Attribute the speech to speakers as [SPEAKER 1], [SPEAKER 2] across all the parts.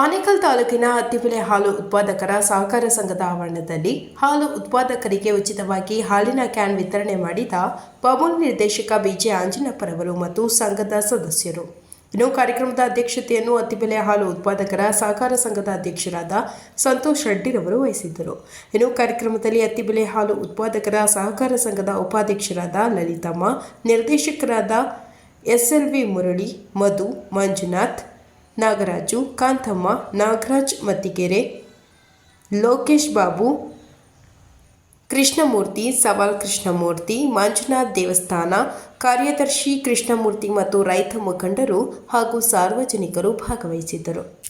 [SPEAKER 1] ಆನೇಕಲ್ ತಾಲೂಕಿನ ಅತ್ತಿಬೆಲೆ ಹಾಲು ಉತ್ಪಾದಕರ ಸಹಕಾರ ಸಂಘದ ಆವರಣದಲ್ಲಿ ಹಾಲು ಉತ್ಪಾದಕರಿಗೆ ಉಚಿತವಾಗಿ ಹಾಲಿನ ಕ್ಯಾನ್ ವಿತರಣೆ ಮಾಡಿದ ಪಮೂಲ್ ನಿರ್ದೇಶಕ ಬಿಜೆ ಆಂಜನಪ್ಪರವರು ಮತ್ತು ಸಂಘದ ಸದಸ್ಯರು. ಇನ್ನು ಕಾರ್ಯಕ್ರಮದ ಅಧ್ಯಕ್ಷತೆಯನ್ನು ಅತ್ತಿಬೆಲೆ ಹಾಲು ಉತ್ಪಾದಕರ ಸಹಕಾರ ಸಂಘದ ಅಧ್ಯಕ್ಷರಾದ ಸಂತೋಷ್ ರೆಡ್ಡಿರವರು ವಹಿಸಿದ್ದರು. ಇನ್ನು ಕಾರ್ಯಕ್ರಮದಲ್ಲಿ ಅತ್ತಿಬೆಲೆ ಹಾಲು ಉತ್ಪಾದಕರ ಸಹಕಾರ ಸಂಘದ ಉಪಾಧ್ಯಕ್ಷರಾದ ಲಲಿತಮ್ಮ, ನಿರ್ದೇಶಕರಾದ ಎಸ್ಎಲ್ವಿ ಮುರಳಿ, ಮಧು, ಮಂಜುನಾಥ್ ನಾಗರಾಜು, ಕಾಂತಮ್ಮ, ನಾಗರಾಜ್ ಮತ್ತಿಗೆರೆ, ಲೋಕೇಶ್ ಬಾಬು, ಕೃಷ್ಣಮೂರ್ತಿ, ಸವಾಲ್ ಕೃಷ್ಣಮೂರ್ತಿ, ಮಂಜುನಾಥ್ ದೇವಸ್ಥಾನ, ಕಾರ್ಯದರ್ಶಿ ಕೃಷ್ಣಮೂರ್ತಿ ಮತ್ತು ರೈತ ಮುಖಂಡರು ಹಾಗೂ ಸಾರ್ವಜನಿಕರು ಭಾಗವಹಿಸಿದ್ದರು.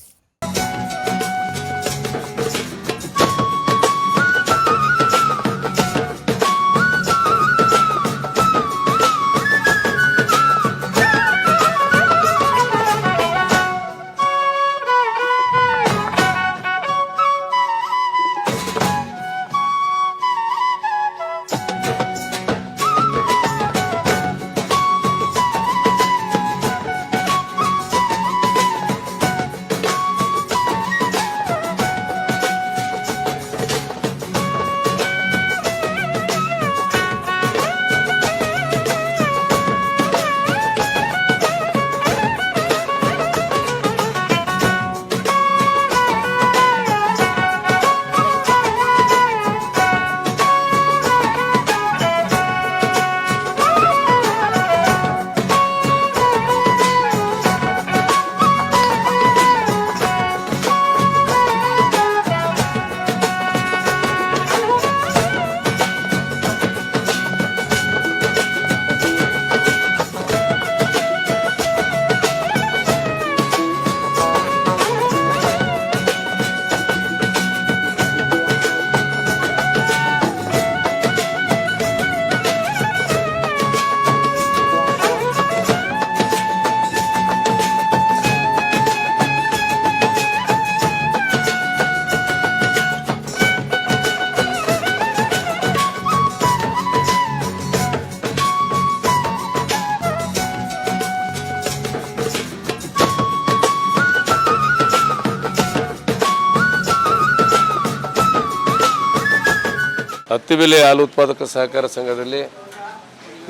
[SPEAKER 2] ಹತ್ತಿಬೆಲೆ ಹಾಲು ಉತ್ಪಾದಕ ಸಹಕಾರ ಸಂಘದಲ್ಲಿ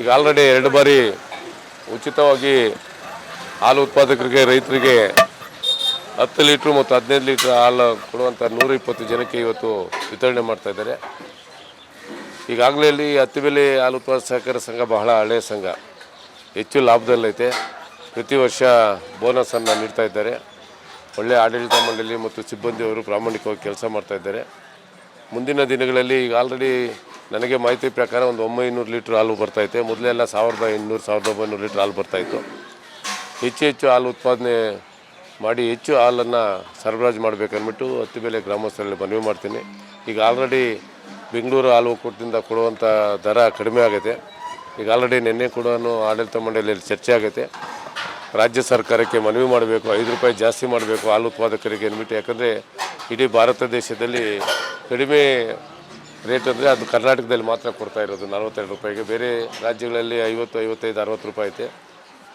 [SPEAKER 2] ಈಗ ಆಲ್ರೆಡಿ ಎರಡು ಬಾರಿ ಉಚಿತವಾಗಿ ಹಾಲು ಉತ್ಪಾದಕರಿಗೆ, ರೈತರಿಗೆ ಹತ್ತು ಲೀಟ್ರು ಮತ್ತು ಹದಿನೈದು ಲೀಟ್ರ್ ಹಾಲು ಕೊಡುವಂಥ ನೂರ ಇಪ್ಪತ್ತು ಜನಕ್ಕೆ ಇವತ್ತು ವಿತರಣೆ ಮಾಡ್ತಾ ಇದ್ದಾರೆ. ಈಗಾಗಲೇ ಇಲ್ಲಿ ಹತ್ತಿಬೆಲೆ ಹಾಲು ಉತ್ಪಾದಕ ಸಹಕಾರ ಸಂಘ ಬಹಳ ಹಳೆಯ ಸಂಘ. ಹೆಚ್ಚು ಲಾಭದಲ್ಲೈತೆ. ಪ್ರತಿ ವರ್ಷ ಬೋನಸನ್ನು ನೀಡ್ತಾ ಇದ್ದಾರೆ. ಒಳ್ಳೆಯ ಆಡಳಿತ ಮಂಡಳಿ ಮತ್ತು ಸಿಬ್ಬಂದಿಯವರು ಪ್ರಾಮಾಣಿಕವಾಗಿ ಕೆಲಸ ಮಾಡ್ತಾ ಇದ್ದಾರೆ. ಮುಂದಿನ ದಿನಗಳಲ್ಲಿ ಈಗ ಆಲ್ರೆಡಿ ನನಗೆ ಮಾಹಿತಿ ಪ್ರಕಾರ ಒಂದು ಒಂಬೈನೂರು ಲೀಟ್ರ್ ಹಾಲು ಬರ್ತೈತೆ ಮೊದಲೆಲ್ಲ ಸಾವಿರದ ಇನ್ನೂರು ಸಾವಿರದ ಒಂಬೈನೂರು ಲೀಟ್ರ್ ಹಾಲು ಬರ್ತಾಯಿತ್ತು ಹೆಚ್ಚು ಹೆಚ್ಚು ಹಾಲು ಉತ್ಪಾದನೆ ಮಾಡಿ ಹೆಚ್ಚು ಹಾಲನ್ನು ಸರಬರಾಜು ಮಾಡಬೇಕನ್ಬಿಟ್ಟು ಹತ್ತಿ ಬೆಲೆ ಗ್ರಾಮಸ್ಥರಲ್ಲಿ ಮನವಿ ಮಾಡ್ತೀನಿ. ಈಗ ಆಲ್ರೆಡಿ ಬೆಂಗಳೂರು ಹಾಲು ಒಕ್ಕೂಟದಿಂದ ಕೊಡುವಂಥ ದರ ಕಡಿಮೆ ಆಗೈತೆ ಈಗ ಆಲ್ರೆಡಿ ನಿನ್ನೆ ಕೂಡ ಆಡಳಿತ ಮಂಡಳಿಯಲ್ಲಿ ಚರ್ಚೆ ಆಗೈತೆ. ರಾಜ್ಯ ಸರ್ಕಾರಕ್ಕೆ ಮನವಿ ಮಾಡಬೇಕು, ಐದು ರೂಪಾಯಿ ಜಾಸ್ತಿ ಮಾಡಬೇಕು ಹಾಲು ಉತ್ಪಾದಕರಿಗೆ ಅಂದ್ಬಿಟ್ಟು. ಯಾಕಂದರೆ ಇಡೀ ಭಾರತ ದೇಶದಲ್ಲಿ ಕಡಿಮೆ ರೇಟ್ ಅಂದರೆ ಅದು ಕರ್ನಾಟಕದಲ್ಲಿ ಮಾತ್ರ ಕೊಡ್ತಾ ಇರೋದು ನಲ್ವತ್ತೆರಡು ರೂಪಾಯಿಗೆ. ಬೇರೆ ರಾಜ್ಯಗಳಲ್ಲಿ ಐವತ್ತು, ಐವತ್ತೈದು, ಅರವತ್ತು ರೂಪಾಯಿ ಐತೆ.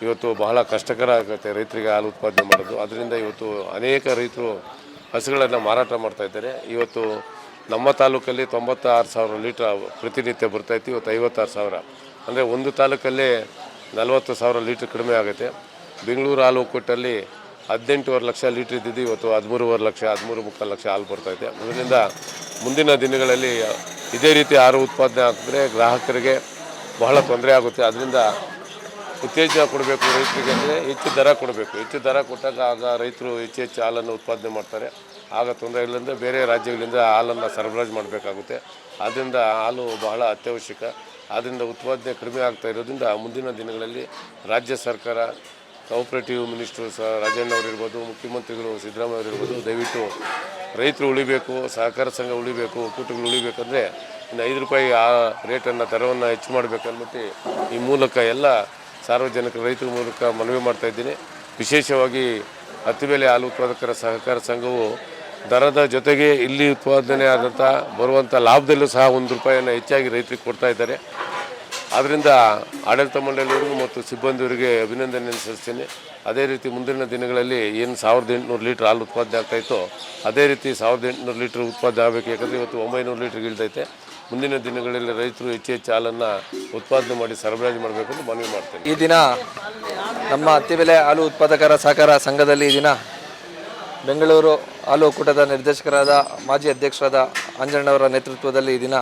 [SPEAKER 2] ಇವತ್ತು ಬಹಳ ಕಷ್ಟಕರ ಆಗುತ್ತೆ ರೈತರಿಗೆ ಹಾಲು ಉತ್ಪಾದನೆ ಮಾಡೋದು. ಅದರಿಂದ ಇವತ್ತು ಅನೇಕ ರೈತರು ಹಸುಗಳನ್ನು ಮಾರಾಟ ಮಾಡ್ತಾ ಇದ್ದಾರೆ. ಇವತ್ತು ನಮ್ಮ ತಾಲೂಕಲ್ಲಿ ತೊಂಬತ್ತಾರು ಸಾವಿರ ಲೀಟ್ರ್ ಪ್ರತಿನಿತ್ಯ ಬರ್ತೈತಿ ಇವತ್ತು ಐವತ್ತಾರು ಸಾವಿರ. ಅಂದರೆ ಒಂದು ತಾಲೂಕಲ್ಲೇ ನಲವತ್ತು ಸಾವಿರ ಲೀಟ್ರ್ ಕಡಿಮೆ ಆಗುತ್ತೆ. ಬೆಂಗಳೂರು ಹಾಲು ಒಕ್ಕೂಟಲ್ಲಿ ಹದಿನೆಂಟೂವರೆ ಲಕ್ಷ ಲೀಟ್ರ್ ಇದ್ದಿದ್ದು ಇವತ್ತು ಹದಿಮೂರುವರೆ ಲಕ್ಷ, ಹದಿಮೂರು ಮುಕ್ಕ ಲಕ್ಷ ಹಾಲು ಬರ್ತೈತೆ ಅದರಿಂದ ಮುಂದಿನ ದಿನಗಳಲ್ಲಿ ಇದೇ ರೀತಿ ಹಾಲು ಉತ್ಪಾದನೆ ಆಗಿದ್ರೆ ಗ್ರಾಹಕರಿಗೆ ಬಹಳ ತೊಂದರೆ ಆಗುತ್ತೆ. ಅದರಿಂದ ಉತ್ತೇಜನ ಕೊಡಬೇಕು ರೈತರಿಗೆ ಅಂದರೆ ಹೆಚ್ಚು ದರ ಕೊಡಬೇಕು. ಹೆಚ್ಚು ದರ ಕೊಟ್ಟಾಗ ಆಗ ರೈತರು ಹೆಚ್ಚು ಹೆಚ್ಚು ಹಾಲನ್ನು ಉತ್ಪಾದನೆ ಮಾಡ್ತಾರೆ. ಆಗ ತೊಂದರೆ ಇಲ್ಲಂದರೆ ಬೇರೆ ರಾಜ್ಯಗಳಿಂದ ಹಾಲನ್ನು ಸರಬರಾಜು ಮಾಡಬೇಕಾಗುತ್ತೆ. ಆದ್ದರಿಂದ ಹಾಲು ಬಹಳ ಅತ್ಯವಶ್ಯಕ. ಆದ್ದರಿಂದ ಉತ್ಪಾದನೆ ಕಡಿಮೆ ಆಗ್ತಾ ಇರೋದ್ರಿಂದ ಮುಂದಿನ ದಿನಗಳಲ್ಲಿ ರಾಜ್ಯ ಸರ್ಕಾರ ಕೋಆಪರೇಟಿವ್ ಮಿನಿಸ್ಟರ್ ಸಹ ರಾಜಣ್ಣ ಅವರಿರ್ಬೋದು ಮುಖ್ಯಮಂತ್ರಿಗಳು ಸಿದ್ದರಾಮಯ್ಯ ಅವರಿರ್ಬೋದು ದಯವಿಟ್ಟು ರೈತರು ಉಳಿಬೇಕು, ಸಹಕಾರ ಸಂಘ ಉಳಿಬೇಕು, ಒಕ್ಕೂಟಗಳು ಉಳಿಬೇಕಂದ್ರೆ ಇನ್ನು ಐದು ರೂಪಾಯಿ ಆ ರೇಟನ್ನು, ದರವನ್ನು ಹೆಚ್ಚು ಮಾಡಬೇಕನ್ಬಿಟ್ಟು ಈ ಮೂಲಕ ಎಲ್ಲ ಸಾರ್ವಜನಿಕ ರೈತರ ಮೂಲಕ ಮನವಿ ಮಾಡ್ತಾ ಇದ್ದೀನಿ. ವಿಶೇಷವಾಗಿ ಹತ್ತಿಬೆಲೆ ಹಾಲು ಉತ್ಪಾದಕರ ಸಹಕಾರ ಸಂಘವು ದರದ ಜೊತೆಗೆ ಇಲ್ಲಿ ಉತ್ಪಾದನೆ ಆದಂಥ ಬರುವಂಥ ಲಾಭದಲ್ಲೂ ಸಹ ಒಂದು ರೂಪಾಯಿಯನ್ನು ಹೆಚ್ಚಾಗಿ ರೈತರಿಗೆ ಕೊಡ್ತಾ ಇದ್ದಾರೆ. ಆದ್ದರಿಂದ ಆಡಳಿತ ಮಂಡಳಿಯವರಿಗೂ ಮತ್ತು ಸಿಬ್ಬಂದಿಯವರಿಗೆ ಅಭಿನಂದನೆ ಸಲ್ಲಿಸ್ತೀನಿ. ಅದೇ ರೀತಿ ಮುಂದಿನ ದಿನಗಳಲ್ಲಿ ಏನು ಸಾವಿರದ ಎಂಟುನೂರು ಲೀಟ್ರ್ ಹಾಲು ಉತ್ಪಾದನೆ ಆಗ್ತಾಯಿತ್ತೋ ಅದೇ ರೀತಿ ಸಾವಿರದ ಎಂಟುನೂರು ಲೀಟ್ರ್ ಉತ್ಪಾದನೆ ಆಗಬೇಕು. ಯಾಕಂದರೆ ಇವತ್ತು ಒಂಬೈನೂರು ಲೀಟ್ರಿಗೆ ಇಳ್ದೈತೆ. ಮುಂದಿನ ದಿನಗಳಲ್ಲಿ ರೈತರು ಹೆಚ್ಚು ಹೆಚ್ಚು ಹಾಲನ್ನು ಉತ್ಪಾದನೆ ಮಾಡಿ ಸರಬರಾಜು ಮಾಡಬೇಕು ಅಂತ ಮನವಿ ಮಾಡ್ತೇನೆ.
[SPEAKER 3] ಈ ದಿನ ನಮ್ಮ ಅತ್ತಿಬೆಲೆ ಹಾಲು ಉತ್ಪಾದಕರ ಸಹಕಾರ ಸಂಘದಲ್ಲಿ ಈ ದಿನ ಬೆಂಗಳೂರು ಹಾಲು ಒಕ್ಕೂಟದ ನಿರ್ದೇಶಕರಾದ ಮಾಜಿ ಅಧ್ಯಕ್ಷರಾದ ಅಂಜಣ್ಣವರ ನೇತೃತ್ವದಲ್ಲಿ ಈ ದಿನ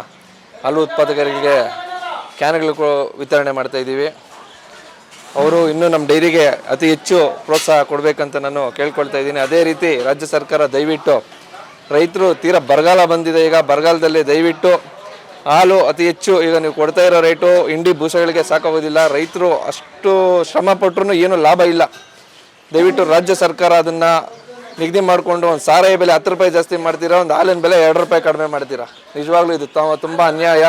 [SPEAKER 3] ಹಾಲು ಉತ್ಪಾದಕರಿಗೆ ಕ್ಯಾನ್ಗಳು ವಿತರಣೆ ಮಾಡ್ತಾ ಇದ್ದೀವಿ. ಅವರು ಇನ್ನೂ ನಮ್ಮ ಡೈರಿಗೆ ಅತಿ ಹೆಚ್ಚು ಪ್ರೋತ್ಸಾಹ ಕೊಡಬೇಕಂತ ನಾನು ಕೇಳ್ಕೊಳ್ತಾ ಇದ್ದೀನಿ. ಅದೇ ರೀತಿ ರಾಜ್ಯ ಸರ್ಕಾರ ದಯವಿಟ್ಟು ರೈತರು ತೀರಾ ಬರಗಾಲ ಬಂದಿದೆ ಈಗ. ಬರಗಾಲದಲ್ಲಿ ದಯವಿಟ್ಟು ಹಾಲು ಅತಿ ಹೆಚ್ಚು ಈಗ ನೀವು ಕೊಡ್ತಾ ಇರೋ ರೇಟು ಇಂಡಿ ಭೂಸಗಳಿಗೆ ಸಾಕಾಗೋದಿಲ್ಲ. ರೈತರು ಅಷ್ಟು ಶ್ರಮ ಪಟ್ಟರು ಏನು ಲಾಭ ಇಲ್ಲ. ದಯವಿಟ್ಟು ರಾಜ್ಯ ಸರ್ಕಾರ ಅದನ್ನು ನಿಗದಿ ಮಾಡಿಕೊಂಡು ಒಂದು ಸಾರಾಯಿ ಬೆಲೆ ಹತ್ತು ರೂಪಾಯಿ ಜಾಸ್ತಿ ಮಾಡ್ತೀರಾ? ಒಂದು ಹಾಲಿನ ಬೆಲೆ ಎರಡು ರೂಪಾಯಿ ಕಡಿಮೆ ಮಾಡ್ತೀರಾ? ನಿಜವಾಗ್ಲೂ ಇದು ತುಂಬ ಅನ್ಯಾಯ.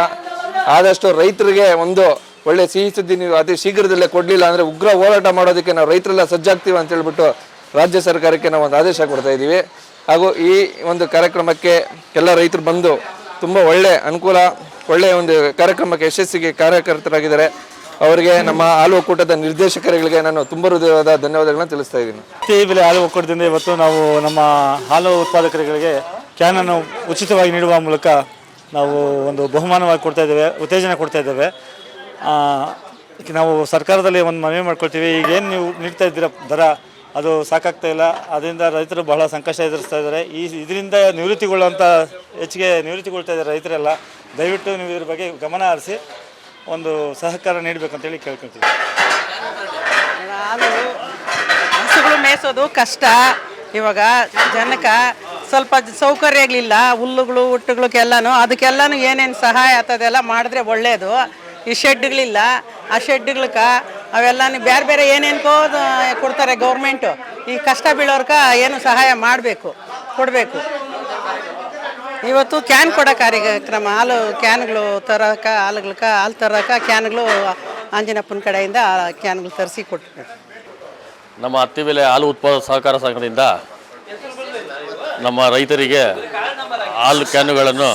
[SPEAKER 3] ಆದಷ್ಟು ರೈತರಿಗೆ ಒಂದು ಒಳ್ಳೆ ಸಿಹಿ ಸುದ್ದಿ ನೀವು ಅತಿ ಶೀಘ್ರದಲ್ಲೇ ಕೊಡಲಿಲ್ಲ ಅಂದರೆ ಉಗ್ರ ಹೋರಾಟ ಮಾಡೋದಕ್ಕೆ ನಾವು ರೈತರೆಲ್ಲ ಸಜ್ಜಾಗ್ತೀವಿ ಅಂತ ಹೇಳ್ಬಿಟ್ಟು ರಾಜ್ಯ ಸರ್ಕಾರಕ್ಕೆ ನಾವು ಒಂದು ಆದೇಶ ಕೊಡ್ತಾ ಇದ್ದೀವಿ. ಹಾಗೂ ಈ ಒಂದು ಕಾರ್ಯಕ್ರಮಕ್ಕೆ ಎಲ್ಲ ರೈತರು ಬಂದು ತುಂಬ ಒಳ್ಳೆ ಅನುಕೂಲ ಒಳ್ಳೆಯ ಒಂದು ಕಾರ್ಯಕ್ರಮಕ್ಕೆ ಯಶಸ್ಸಿಗೆ ಕಾರ್ಯಕರ್ತರಾಗಿದ್ದಾರೆ. ಅವರಿಗೆ ನಮ್ಮ ಹಾಲು ಒಕ್ಕೂಟದ ನಿರ್ದೇಶಕರುಗಳಿಗೆ ನಾನು ತುಂಬ ಹೃದಯವಾದ ಧನ್ಯವಾದಗಳನ್ನ ತಿಳಿಸ್ತಾ ಇದ್ದೀನಿ.
[SPEAKER 4] ಅತಿ ಬೆಲೆ ಹಾಲು ಒಕ್ಕೂಟದಿಂದ ಇವತ್ತು ನಾವು ನಮ್ಮ ಹಾಲು ಉತ್ಪಾದಕರುಗಳಿಗೆ ಕ್ಯಾನನ್ನು ಉಚಿತವಾಗಿ ನೀಡುವ ಮೂಲಕ ನಾವು ಒಂದು ಬಹುಮಾನವಾಗಿ ಕೊಡ್ತಾ ಇದ್ದೇವೆ, ಉತ್ತೇಜನ ಕೊಡ್ತಾ ಇದ್ದೇವೆ. ನಾವು ಸರ್ಕಾರದಲ್ಲಿ ಒಂದು ಮನವಿ ಮಾಡ್ಕೊಳ್ತೀವಿ. ಈಗೇನು ನೀವು ನೀಡ್ತಾ ಇದ್ದೀರ ದರ? ಅದು ಸಾಕಾಗ್ತಾ ಇಲ್ಲ. ಅದರಿಂದ ರೈತರು ಬಹಳ ಸಂಕಷ್ಟ ಎದುರಿಸ್ತಾ ಇದ್ದಾರೆ. ಈ ಇದರಿಂದ ನಿವೃತ್ತಿಗೊಳ್ಳುವಂಥ ಹೆಚ್ಚಿಗೆ ನಿವೃತ್ತಿಗೊಳ್ತಾ ಇದ್ದಾರೆ ರೈತರೆಲ್ಲ. ದಯವಿಟ್ಟು ನೀವು ಇದ್ರ ಬಗ್ಗೆ ಗಮನ ಹರಿಸಿ, ಒಂದು ಸಹಕಾರ ನೀಡಬೇಕಂತೇಳಿ ಕೇಳ್ಕೊಳ್ತೀವಿ.
[SPEAKER 5] ಹಸುಗಳು ಮೇಯಿಸೋದು ಕಷ್ಟ. ಇವಾಗ ಜನಕ್ಕೆ ಸ್ವಲ್ಪ ಸೌಕರ್ಯ ಆಗಲಿಲ್ಲ, ಹುಲ್ಲುಗಳು ಹುಟ್ಟುಗಳಿಗೆಲ್ಲನೂ ಅದಕ್ಕೆಲ್ಲನೂ ಏನೇನು ಸಹಾಯ ಆಗ್ತದೆಲ್ಲ ಮಾಡಿದ್ರೆ ಒಳ್ಳೆಯದು ಈ ಶೆಡ್ಗಳಿಲ್ಲ, ಆ ಶೆಡ್ಗಳಕ್ಕೆ ಅವೆಲ್ಲನೂ ಬೇರೆ ಬೇರೆ ಏನೇನ್ಕೋ ಕೊಡ್ತಾರೆ ಗೌರ್ಮೆಂಟು ಈ ಕಷ್ಟ ಬೀಳೋರ್ಕ ಏನು ಸಹಾಯ ಮಾಡಬೇಕು, ಕೊಡಬೇಕು. ಇವತ್ತು ಕ್ಯಾನ್ ಕೊಡೋ ಕಾರ್ಯಕ್ರಮ, ಹಾಲು ಕ್ಯಾನ್ಗಳು ತರಕ, ಹಾಲುಗಳ್ಕ, ಹಾಲು ತರಕ ಕ್ಯಾನ್ಗಳು ಆಂಜನಪ್ಪನ ಕಡೆಯಿಂದ ಕ್ಯಾನ್ಗಳು ತರಿಸಿ ಕೊಟ್ಟು
[SPEAKER 6] ನಮ್ಮ ಹತ್ತಿಬೆಲೆ ಹಾಲು ಉತ್ಪಾದ ಸಹಕಾರ ಸಂಘದಿಂದ ನಮ್ಮ ರೈತರಿಗೆ ಹಾಲು ಕ್ಯಾನುಗಳನ್ನು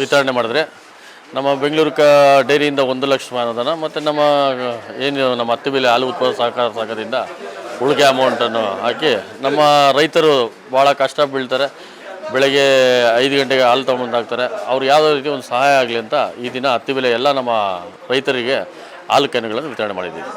[SPEAKER 6] ವಿತರಣೆ ಮಾಡಿದ್ರೆ ನಮ್ಮ ಬೆಂಗಳೂರು ಕ ಡೈರಿಯಿಂದ ಒಂದು ಲಕ್ಷ ಅನುದಾನ ಮತ್ತು ನಮ್ಮ, ಏನು ನಮ್ಮ ಹತ್ತಿಬೆಲೆ ಹಾಲು ಉತ್ಪಾದಕ ಸಹಕಾರ ಸಂಘದಿಂದ ಉಳಿಕೆ ಅಮೌಂಟನ್ನು ಹಾಕಿ ನಮ್ಮ ರೈತರು ಭಾಳ ಕಷ್ಟ ಬೀಳ್ತಾರೆ. ಬೆಳಗ್ಗೆ ಐದು ಗಂಟೆಗೆ ಹಾಲು ತೊಗೊಂಡು ಹಾಕ್ತಾರೆ ಅವ್ರು ಯಾವುದೇ ರೀತಿ ಒಂದು ಸಹಾಯ ಆಗಲಿ ಅಂತ ಈ ದಿನ ಹತ್ತಿಬೆಲೆ ಎಲ್ಲ ನಮ್ಮ ರೈತರಿಗೆ ಹಾಲು ಕ್ಯಾನುಗಳನ್ನು ವಿತರಣೆ ಮಾಡಿದ್ದೀವಿ.